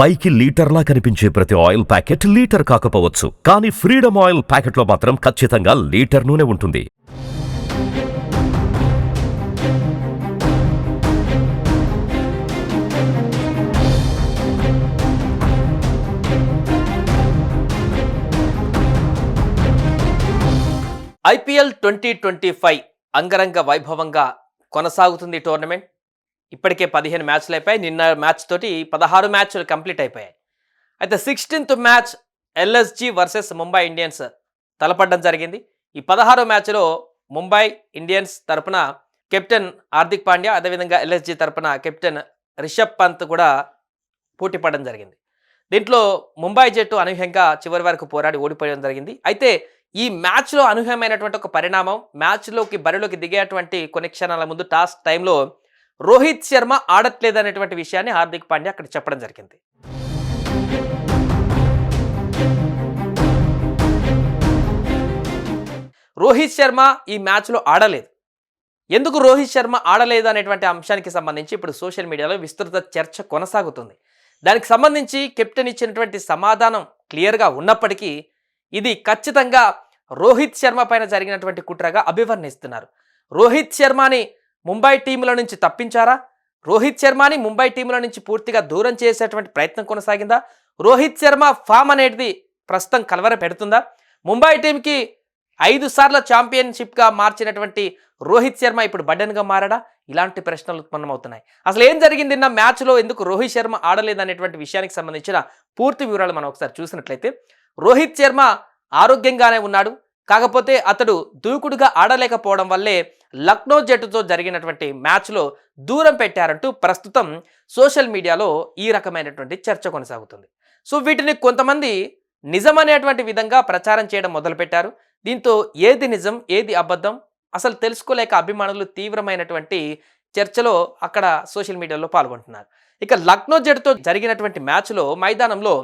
పైకి లీటర్లా కనిపించే ప్రతి ఆయిల్ ప్యాకెట్ లీటర్ కాకపోవచ్చు. కానీ ఫ్రీడమ్ ఆయిల్ ప్యాకెట్లో మాత్రం ఖచ్చితంగా లీటర్ నూనె ఉంటుంది ఐపీఎల్ ట్వంటీ ట్వంటీ ఫైవ్ అంగరంగ వైభవంగా కొనసాగుతుంది టోర్నమెంట్. ఇప్పటికే పదిహేను మ్యాచ్లు అయిపోయాయి. నిన్న మ్యాచ్ తోటి పదహారు మ్యాచ్లు కంప్లీట్ అయిపోయాయి. అయితే sixteenth match LSG versus Mumbai Indians తలపడడం జరిగింది. ఈ పదహారో మ్యాచ్లో ముంబై ఇండియన్స్ తరపున కెప్టెన్ హార్దిక్ పాండ్యా అదేవిధంగా ఎల్ఎస్జి తరపున కెప్టెన్ రిషబ్ పంత్ కూడా పోటీ పడడం జరిగింది. దీంట్లో ముంబై జట్టు అనూహ్యంగా చివరి వరకు పోరాడి ఓడిపోవడం జరిగింది. అయితే ఈ మ్యాచ్లో అనూహ్యమైనటువంటి ఒక పరిణామం మ్యాచ్లోకి బరిలోకి దిగేటువంటి కొన్ని క్షణాల ముందు టాస్ టైంలో రోహిత్ శర్మ ఆడట్లేదనేటువంటి విషయాన్ని హార్దిక్ పాండ్యా అక్కడ చెప్పడం జరిగింది. రోహిత్ శర్మ ఈ మ్యాచ్లో ఆడలేదు. ఎందుకు రోహిత్ శర్మ ఆడలేదు అనేటువంటి అంశానికి సంబంధించి ఇప్పుడు సోషల్ మీడియాలో విస్తృత చర్చ కొనసాగుతుంది. దానికి సంబంధించి కెప్టెన్ ఇచ్చినటువంటి సమాధానం క్లియర్గా ఉన్నప్పటికీ ఇది ఖచ్చితంగా రోహిత్ శర్మ పైన జరిగినటువంటి కుట్రగా అభివర్ణిస్తున్నారు. రోహిత్ శర్మని ముంబై టీముల నుంచి తప్పించారా? రోహిత్ శర్మని ముంబై టీముల నుంచి పూర్తిగా దూరం చేసేటువంటి ప్రయత్నం కొనసాగిందా? రోహిత్ శర్మ ఫామ్ అనేది ప్రస్తుతం కలవర పెడుతుందా? ముంబై టీంకి ఐదు సార్ల ఛాంపియన్షిప్గా మార్చినటువంటి రోహిత్ శర్మ ఇప్పుడు బడ్డన్గా మారాడా? ఇలాంటి ప్రశ్నలు ఉత్పన్నమవుతున్నాయి. అసలు ఏం జరిగింది నిన్న మ్యాచ్లో? ఎందుకు రోహిత్ శర్మ ఆడలేదనేటువంటి విషయానికి సంబంధించిన పూర్తి వివరాలు మనం ఒకసారి చూసినట్లయితే రోహిత్ శర్మ ఆరోగ్యంగానే ఉన్నాడు. కాకపోతే అతడు దూకుడుగా ఆడలేకపోవడం వల్లే లక్నో జట్టుతో జరిగినటువంటి మ్యాచ్లో దూరం పెట్టారంటూ ప్రస్తుతం సోషల్ మీడియాలో ఈ రకమైనటువంటి చర్చ కొనసాగుతుంది. సో వీటిని కొంతమంది నిజమనేటువంటి విధంగా ప్రచారం చేయడం మొదలుపెట్టారు. దీంతో ఏది నిజం ఏది అబద్ధం అసలు తెలుసుకోలేక అభిమానులు తీవ్రమైనటువంటి చర్చలో అక్కడ సోషల్ మీడియాలో పాల్గొంటున్నారు. ఇక లక్నో జట్టుతో జరిగినటువంటి మ్యాచ్లో మైదానంలో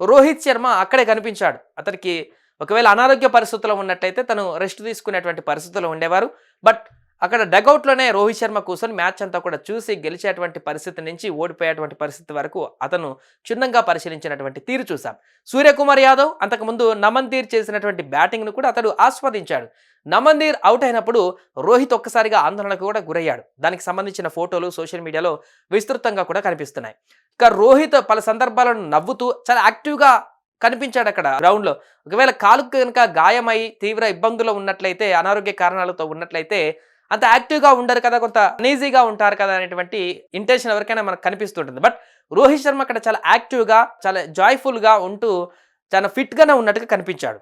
రోహిత్ శర్మ అక్కడే కనిపించాడు. అతనికి ఒకవేళ అనారోగ్య పరిస్థితుల్లో ఉన్నట్టయితే తను రెస్ట్ తీసుకునేటువంటి పరిస్థితుల్లో ఉండేవారు. బట్ అక్కడ డగౌట్లోనే రోహిత్ శర్మ కూర్చొని మ్యాచ్ అంతా కూడా చూసి గెలిచేటువంటి పరిస్థితి నుంచి ఓడిపోయేటువంటి పరిస్థితి వరకు అతను క్షుణ్ణంగా పరిశీలించినటువంటి తీరు చూశాం. సూర్యకుమార్ యాదవ్ అంతకుముందు నమన్దీర్ చేసినటువంటి బ్యాటింగ్ను కూడా అతడు ఆస్వాదించాడు. నమన్దీర్ అవుట్ అయినప్పుడు రోహిత్ ఒక్కసారిగా ఆందోళనకు కూడా గురయ్యాడు. దానికి సంబంధించిన ఫోటోలు సోషల్ మీడియాలో విస్తృతంగా కూడా కనిపిస్తున్నాయి. ఇక రోహిత్ పలు సందర్భాలను నవ్వుతూ చాలా యాక్టివ్గా కనిపించాడు అక్కడ గ్రౌండ్లో. ఒకవేళ కాలుకు కనుక గాయమై తీవ్ర ఇబ్బందులు ఉన్నట్లయితే అనారోగ్య కారణాలతో ఉన్నట్లయితే అంత యాక్టివ్గా ఉండరు కదా కొంత అనీజీగా ఉంటారు కదా అనేటువంటి ఇంటెన్షన్ ఎవరికైనా మనకు కనిపిస్తుంటుంది. బట్ రోహిత్ శర్మ అక్కడ చాలా యాక్టివ్గా చాలా జాయ్ఫుల్గా ఉంటూ చాలా ఫిట్గానే ఉన్నట్టుగా కనిపించాడు.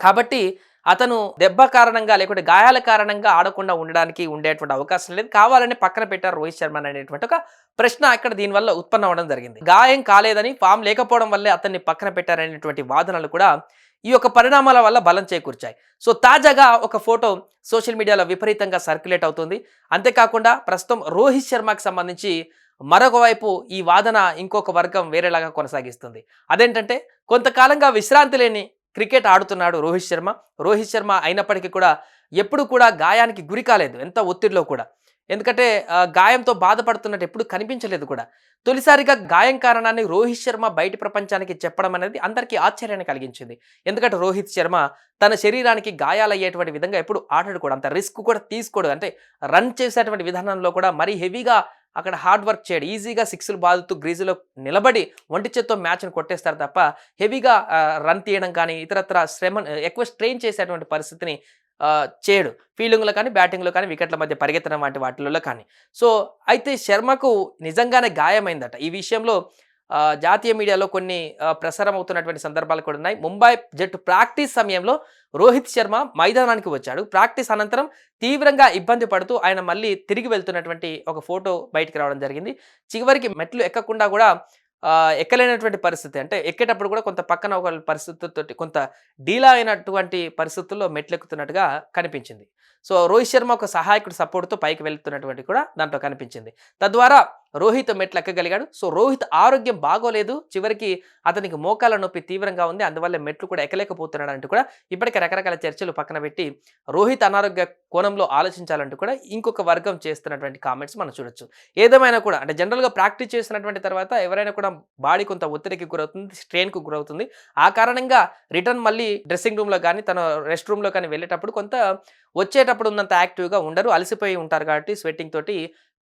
కాబట్టి అతను దెబ్బ కారణంగా లేకుంటే గాయాల కారణంగా ఆడకుండా ఉండడానికి ఉండేటువంటి అవకాశం లేదు. కావాలని పక్కన పెట్టారు రోహిత్ శర్మ అనేటువంటి ఒక ప్రశ్న ఇక్కడ దీనివల్ల ఉత్పన్నం అవడం జరిగింది. గాయం కాలేదని ఫామ్ లేకపోవడం వల్లే అతన్ని పక్కన పెట్టారనేటువంటి వాదనలు కూడా ఈ యొక్క పరిణామాల వల్ల బలం చేకూర్చాయి. సో తాజాగా ఒక ఫోటో సోషల్ మీడియాలో విపరీతంగా సర్క్యులేట్ అవుతుంది. అంతేకాకుండా ప్రస్తుతం రోహిత్ శర్మకి సంబంధించి మరొక వైపు ఈ వాదన ఇంకొక వర్గం వేరేలాగా కొనసాగిస్తుంది. అదేంటంటే కొంతకాలంగా విశ్రాంతి లేని క్రికెట్ ఆడుతున్నాడు రోహిత్ శర్మ. రోహిత్ శర్మ అయినప్పటికీ కూడా ఎప్పుడు కూడా గాయానికి గురి కాలేదు ఎంత ఒత్తిడిలో కూడా. ఎందుకంటే గాయంతో బాధపడుతున్నట్టు ఎప్పుడు కనిపించలేదు కూడా. తొలిసారిగా గాయం కారణాన్ని రోహిత్ శర్మ బయటి ప్రపంచానికి చెప్పడం అనేది అందరికీ ఆశ్చర్యాన్ని కలిగించింది. ఎందుకంటే రోహిత్ శర్మ తన శరీరానికి గాయాలయ్యేటువంటి విధంగా ఎప్పుడు ఆడడు కూడా. అంత రిస్క్ కూడా తీసుకోడు. అంటే రన్ చేసేటువంటి విధానంలో కూడా మరీ హెవీగా అక్కడ హార్డ్ వర్క్ చేయడు. ఈజీగా సిక్స్లు బాదుతూ గ్రీజులో నిలబడి ఒంటి చేత్తో మ్యాచ్ను కొట్టేస్తారు తప్ప హెవీగా రన్ తీయడం కానీ ఇతరత్ర శ్రమ ఎక్కువ స్ట్రెయిన్ చేసేటువంటి పరిస్థితిని చేయడు. ఫీల్డింగ్లో కానీ బ్యాటింగ్లో కానీ వికెట్ల మధ్య పరిగెత్తడం వంటి వాటిల్లో కానీ. సో అయితే శర్మకు నిజంగానే గాయమైందట. ఈ విషయంలో జాతీయ మీడియాలో కొన్ని ప్రసారం అవుతున్నటువంటి సందర్భాలు కూడా ఉన్నాయి. ముంబై జట్టు ప్రాక్టీస్ సమయంలో రోహిత్ శర్మ మైదానానికి వచ్చాడు. ప్రాక్టీస్ అనంతరం తీవ్రంగా ఇబ్బంది పడుతూ ఆయన మళ్ళీ తిరిగి వెళ్తున్నటువంటి ఒక ఫోటో బయటకు రావడం జరిగింది. చివరికి మెట్లు ఎక్కకుండా కూడా ఎక్కలేనటువంటి పరిస్థితి. అంటే ఎక్కేటప్పుడు కూడా కొంత పక్కన ఒక పరిస్థితితో కొంత డీలా అయినటువంటి పరిస్థితుల్లో మెట్లు ఎక్కుతున్నట్టుగా కనిపించింది. సో రోహిత్ శర్మ ఒక సహాయకుడు సపోర్ట్తో పైకి వెళ్తున్నటువంటి కూడా దాంట్లో కనిపించింది. తద్వారా రోహిత్ మెట్లు ఎక్కగలిగాడు సో రోహిత్ ఆరోగ్యం బాగోలేదు. చివరికి అతనికి మోకాల నొప్పి తీవ్రంగా ఉంది. అందువల్ల మెట్లు కూడా ఎక్కలేకపోతున్నాడు అంటూ కూడా ఇప్పటికే రకరకాల చర్చలు పక్కన పెట్టి రోహిత్ అనారోగ్య కోణంలో ఆలోచించాలంటూ కూడా ఇంకొక వర్గం చేస్తున్నటువంటి కామెంట్స్ మనం చూడొచ్చు. ఏదేమైనా కూడా అంటే జనరల్గా ప్రాక్టీస్ చేసినటువంటి తర్వాత ఎవరైనా కూడా బాడీ కొంత ఒత్తిడికి గురవుతుంది స్ట్రెయిన్కు గురవుతుంది. ఆ కారణంగా రిటర్న్ మళ్ళీ డ్రెస్సింగ్ రూమ్లో కానీ తన రెస్ట్ రూమ్లో కానీ వెళ్ళేటప్పుడు కొంత వచ్చేటప్పుడు ఉన్నంత యాక్టివ్గా ఉండరు. అలసిపోయి ఉంటారు కాబట్టి స్వెట్టింగ్ తోటి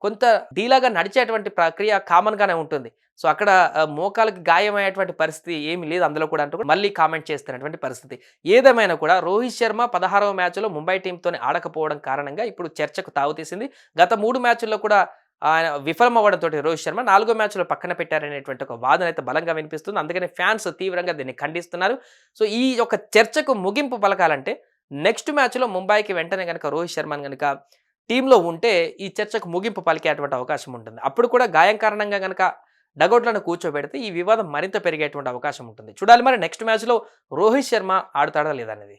కొంత డీలాగా నడిచేటువంటి ప్రక్రియ కామన్గానే ఉంటుంది. సో అక్కడ మోకాలకు గాయమయ్యేటువంటి పరిస్థితి ఏమీ లేదు అందులో కూడా అంటూ కూడా మళ్ళీ కామెంట్ చేస్తున్నటువంటి పరిస్థితి. ఏదేమైనా కూడా రోహిత్ శర్మ పదహారవ మ్యాచ్లో ముంబై టీంతోనే ఆడకపోవడం కారణంగా ఇప్పుడు చర్చకు తావుతీసింది గత మూడు మ్యాచ్ల్లో కూడా ఆయన విఫలమవ్వడంతో రోహిత్ శర్మ నాలుగో మ్యాచ్లో పక్కన పెట్టారనేటువంటి ఒక వాదన అయితే బలంగా వినిపిస్తుంది. అందుకని ఫ్యాన్స్ తీవ్రంగా దీన్ని ఖండిస్తున్నారు. సో ఈ యొక్క చర్చకు ముగింపు పలకాలంటే నెక్స్ట్ మ్యాచ్లో ముంబైకి వెంటనే కనుక రోహిత్ శర్మని కనుక టీంలో ఉంటే ఈ చర్చకు ముగింపు పలికేటువంటి అవకాశం ఉంటుంది. అప్పుడు కూడా గాయం కారణంగా కనుక డగౌట్లను కూర్చోబెడితే ఈ వివాదం మరింత పెరిగేటువంటి అవకాశం ఉంటుంది. చూడాలి మరి నెక్స్ట్ మ్యాచ్లో రోహిత్ శర్మ ఆడతాడా లేదనేది